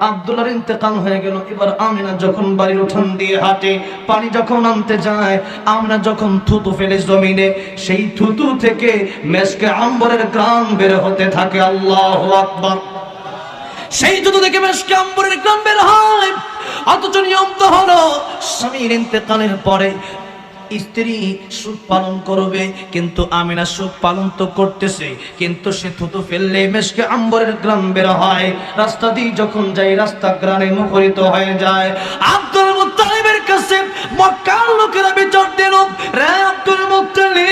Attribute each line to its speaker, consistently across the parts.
Speaker 1: আব্দুল্লাহর ইন্তেকাল হয়ে গেল। এবার আমিনা যখন বাড়ির উঠান দিয়ে হাঁটে, পানি যখন আনতে যায়, আমরা যখন থুতু ফেলে জমিনে, সেই থুতু থেকে মেসকে আম্বরের গ্রাম বের হতে থাকে। আল্লাহ আকবার। সেই থুতু থেকে মেসকে আম্বরের গ্রাম বের হয়। অথচ নিয়ম তো হলো, স্বামীর ইন্তেকালের পরে স্ত্রী সুখ পালন করবে, কিন্তু আমিনা সুখ পালন তো করতেছে, কিন্তু সে থুতু ফেললে মেশকে আম্বরের গ্রাম বের হয়। রাস্তা দিয়ে যখন যাই রাস্তা গ্রামে মুখরিত হয়ে যায়। আব্দুল মুত্তালিবের কাছে মক্কার লোকেরা বিচার দিল, রে আব্দুল মুত্তালিব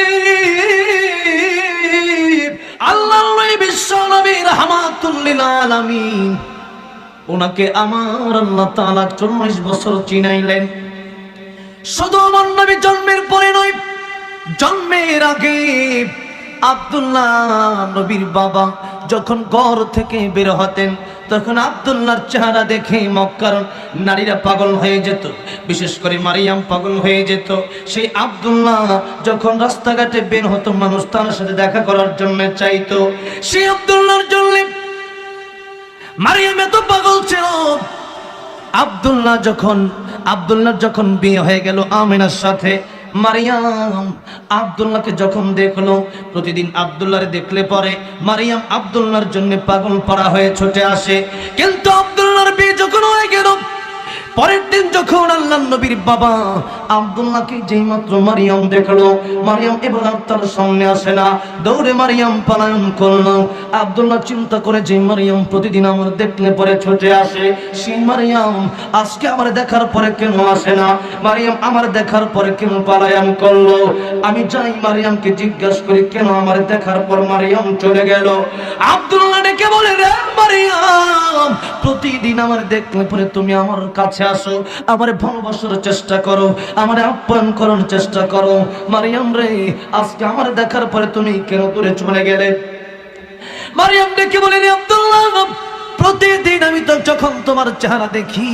Speaker 1: আল্লাহ বিশ্ব নবী রহমাতুল্লিল আলামিন, ওনাকে আমার আল্লাহ তাআলা চল্লিশ বছর চিনাইলেন। শুধু আমার নবী জন্মের পরে নয়, জন্মের আগে আব্দুল্লাহ নবীর বাবা যখন ঘর থেকে বের হতেন, তখন আব্দুল্লাহর চেহারা দেখে মক্কার নারীরা পাগল হয়ে যেত, বিশেষ করে মারিয়াম পাগল হয়ে যেত। সেই আব্দুল্লাহ যখন রাস্তাঘাটে বের হতো, মানুষ তার সাথে দেখা করার জন্য চাইতো। সেই আব্দুল্লাহর জন্য মারিয়াম এত পাগল ছিল আব্দুল্লাহ যখন আবদুল্লাহ যখন বিয়ে হয়ে গেল আমিনার সাথে, মারিয়াম আবদুল্লাহকে যখন দেখল, প্রতিদিন আব্দুল্লাহরে দেখলে পরে মারিয়াম আবদুল্লাহর জন্য পাগল পড়া হয়ে ছুটে আসে। কিন্তু আবদুল্লাহর বিয়ে যখন হয়ে গেল, পরের দিন যখন আল্লাহ নবীর বাবা আব্দুল্লাহকে যেই মাত্র মারিয়াম দেখল, মারিয়াম এবার আর তার সামনে আসে না। দৌড়ে মারিয়াম পালায়ন করল। আব্দুল্লাহ চিন্তা করে যে মারিয়াম প্রতিদিন আমার দেখলে পরে ছুটে আসে, সেই মারিয়াম আজকে আমার দেখার পরে কেন আসে না? মারিয়াম আমার দেখার পরে কেন পালায়ন করল? আমি যাই মারিয়ামকে জিজ্ঞাসা করি, কেন আমার দেখার পর মারিয়াম চলে গেল? আব্দুল্লাহ ডেকে বলে, রে মারিয়াম, প্রতিদিন আমার দেখলে পরে তুমি আমার কাছে আসো, আমার ভালোবাসার চেষ্টা করো। আমার আপ্যায়ন করার চেষ্টা করো। মারিয়াম রে, আজকে আমার দেখার পরে তুমি কেন দূরে চলে গেলে? মারিয়াম ডেকে বলে রে আব্দুল্লাহ? প্রতিদিন আমি তো যখন তোমার চেহারা দেখি,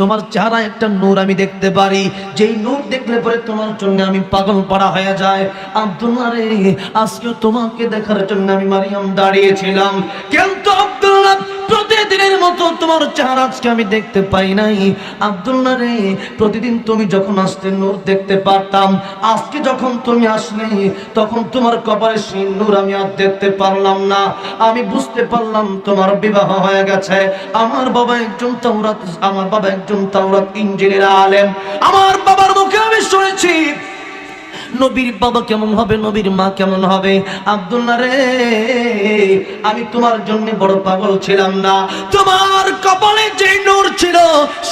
Speaker 1: তোমার চেহারা একটা নূর আমি দেখতে পারি। যেই নূর দেখলে পরে তোমার জন্য আমি পাগল পাড়া হয়ে যায় আব্দুল্লাহ রে আজকে তোমাকে দেখার জন্য আমি মারিয়াম দাঁড়িয়েছিলাম। কিন্তু আব্দুল্লাহ প্রতিদিনের মতো তোমার চেহারা আজকে আমি দেখতে পাই নাই। আব্দুল্লাহ রে প্রতিদিন তুমি যখন আসতে নূর দেখতে পারতাম, আজকে যখন তুমি আসলে, তখন তোমার কপালে সেই নূর আমি আর দেখতে পারলাম না। আমি বুঝতে পারলাম তোমার বিবাহ হয়ে গেছে। আমার বাবা একজন তাওরাত, আমার বাবা একজন তাওরাত ইঞ্জিনিয়ার আলেম। আমার বাবার মুখে আমি শুনেছি নবীর বাবা কেমন হবে, নবীর মা কেমন হবে? আব্দুল্লাহ রে, আমি তোমার জন্য বড় পাগল ছিলাম না। তোমার কপালে যে নূর ছিল,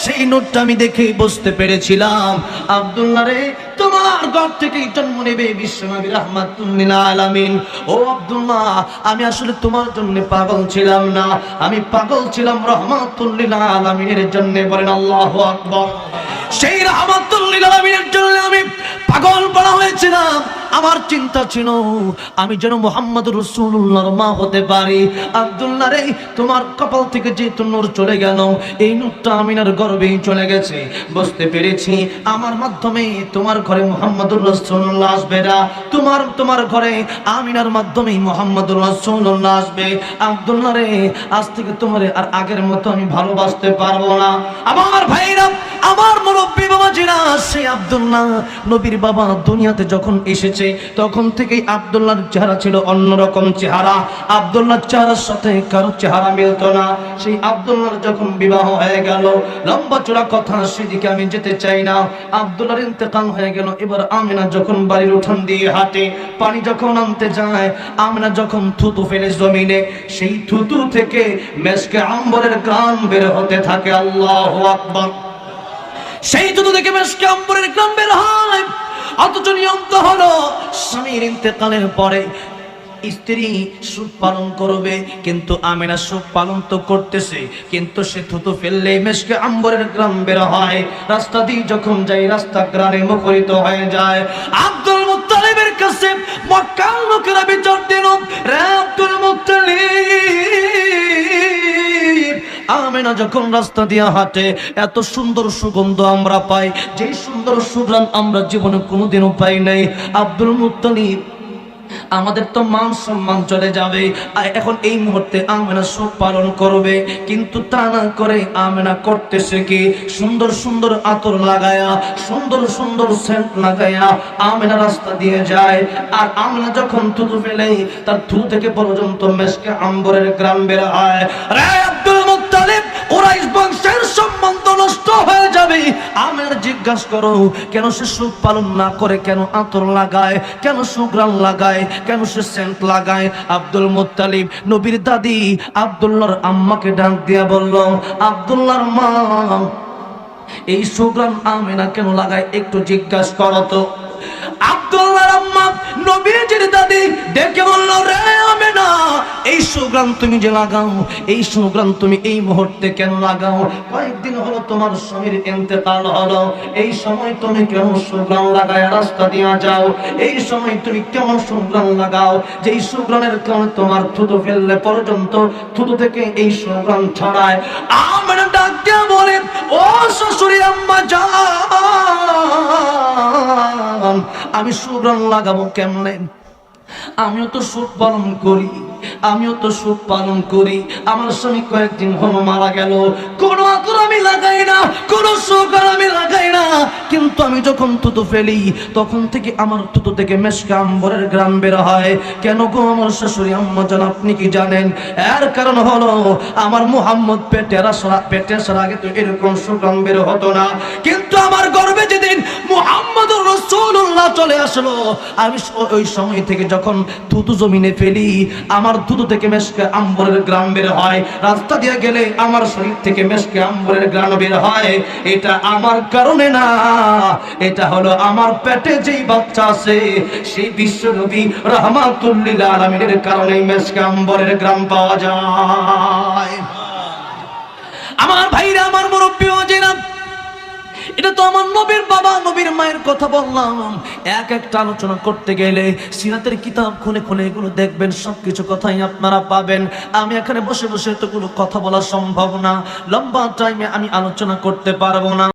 Speaker 1: সেই নূরটা আমি দেখে বুঝতে পেরেছিলাম। আব্দুল্লাহ রে, তোমার ঘর থেকেই জন্ম নেবে বিশ্বনবী রহমাতুল্লিল আলামিন। ও আব্দুল্লাহ আমি আসলে তোমার জন্য পাগল ছিলাম না। আমি পাগল ছিলাম রহমাতুল্লিল আলামিনের জন্য, বলেন আল্লাহু আকবার। সেই রহমাতুল্লিল আলামিনের জন্য আমি পাগল বলা হয়েছিলাম। আমার চিন্তা ছিল, আমি যেন মোহাম্মদ রসুল্লাহর মা হতে পারি। আব্দুল্লাহ রে, তোমার কপাল থেকে যে নূর চলে গেল, এই নূরটা আমিনার গর্বেই চলে গেছে। বুঝতে পেরেছি? আমার মাধ্যমে তোমার ঘরে মোহাম্মদুর রসুল্লাহ আসবে না। তোমার তোমার ঘরে আমিনার মাধ্যমেই মোহাম্মদুর রসুল্লাহ আসবে। আব্দুল্লাহ রে, আজ থেকে তোমার আর আগের মতো আমি ভালোবাসতে পারব না। আমার ভাইরা, আমার মুরব্বী বাবা জিরা সেই আব্দুল্লাহ নবীর বাবা দুনিয়াতে যখন এসেছে তখন থেকেই আব্দুল্লাহর চেহারা ছিল অন্যরকম চেহারা। আব্দুল্লাহর চেহারার সাথে কারও চেহারা মিলতো না। সেই আব্দুল্লাহর যখন বিবাহ হয়ে গেল, লম্বা চূড়া কথা সেদিকে আমি যেতে চাই না। আব্দুল্লাহর ইন্তেকাল হয়ে গেল, এবার আমিনা যখন বাড়ির উঠান দিয়ে হাঁটে, পানি যখন আনতে যায়, আমিনা যখন থুতু ফেলে জমিনে, সেই থুতু থেকে মেসকে আম্বরের গান বের হতে থাকে। আল্লাহ আকবার। সেই থুতু থেকে বেশ কাম্বরের গ্রাম বের হয়। অথচ নিয়ম তো হলো স্বামীর ইন্তেকালের পরে স্ত্রী সুখ পালন করবে, কিন্তু আমেনা সুখ পালন তো করতেছে, কিন্তু সে থুতু ফেললে মেশকে আম্বরের গ্রাম বের হয়। রাস্তা দিয়ে যখন যাই রাস্তা গ্রামে মুখরিত হয়ে যায়। আব্দুল মুত্তালিবের কাছে মক্কার লোকেরা বিচার দিল, রে আব্দুল মুত্তালিব! আমেনা যখন রাস্তা দিয়ে হাঁটে, এত সুন্দর সুগন্ধ আমরা পাই। যে সুন্দর সুগ্রাম আমরা জীবনে কোনোদিনও পাই নাই। আব্দুল মুত্তালিব, আমাদের তো মান সম্মান চলে যাবে। এখন এই মুহূর্তে আমেনা শোক পালন করবে। কিন্তু তা না করে আমেনা করতেছে কি? সুন্দর সুন্দর আতর লাগায়া, সুন্দর সুন্দর সেন্ট লাগায়া আমেনা রাস্তা দিয়ে যায়। আর আমেনা যখন থুতু ফেলে, তার থুতু থেকে পর্যন্ত মেসকে আম্বরের গ্রাম বের হয়। রে আব্দুল জিজ্ঞাসা করো, কেন সে সুখ পালন না করে, কেন আতর লাগায়, কেন সুগ্রাম লাগায়, কেন সে সেন্ট লাগায়? আব্দুল মোত্তালিব, নবীর দাদি আবদুল্লার আম্মাকে ডাক দিয়া বলল আবদুল্লার মা, এই সুগ্রাম আমেনা কেন লাগায়? একটু জিজ্ঞাসা করো তো। আম্মা নবীজির দাদি বলল, রে আমেনা, এই সুগ্রাম তুমি যে লাগাও, এই সুগ্রাম তুমি এই মুহূর্তে কেন লাগাও? কয়েকদিন হলো তোমার স্বামীর হলো। এই সময় তুমি কেন সুগ্রাম লাগায় রাস্তা দিয়া যাও? এই সময় তুমি কেমন সুগ্রাম লাগাও? যে এই সুগ্রামের কারণে তোমার থুতু ফেললে পর্যন্ত থুতু থেকে এই সুগ্রাম ছড়ায়। ডাক বলেন বলে, ও শ্বশুরি আম্মা যান আমি সুগ্রাম লাগাবো কেমনে? আমিও তো সুখ পালন করি। আমিও তো সুখ পালন করি। আমার স্বামী কয়েকদিন হলো মারা গেল। কোনো আতর আমি লাগাই না, কোনো সুখ আর আমি লাগাই না। কিন্তু আমি যখন তুতু ফেলি, তখন থেকে আমার তুতু থেকে মেশকা আম্বরের গ্রাম বের হয়। কেন গো আমার শাশুড়ি আম্মা জান, আপনি কি জানেন? এর কারণ হলো, আমার মুহাম্মদ পেটের আসা পেটে আসার আগে তো এরকম সুগ্রাম বের হতো না। কিন্তু আমার গর্বে যেদিন মুহাম্মদ রসুল্লাহ চলে আসলো, আমি ওই সময় থেকে যখন থুতু জমিনে ফেলি, আমার থুতু থেকে মেশকে আম্বরের গ্রাম বের হয়। রাস্তা দিয়ে গেলে আমার শরীর থেকে মেশকে আম্বরের গ্রাম বের হয়। এটা আমার কারণে না, এটা হলো আমার পেটে যেই বাচ্চা আছে, সেই বিশ্বনবী রহমাতুল্লিল আলমিনের কারণে মেশকে আম্বরের গ্রাম পাওয়া যায়। আমার ভাইরা, আমার মুরব্বী এটা তো আমার নবীর বাবা, নবীর মায়ের কথা বললাম। এক একটা আলোচনা করতে গেলে সিরাতের কিতাব খুনে খুনে এগুলো দেখবেন, সবকিছু কথাই আপনারা পাবেন। আমি এখানে বসে বসে এতগুলো কথা বলা সম্ভব না। লম্বা টাইমে আমি আলোচনা করতে পারব না।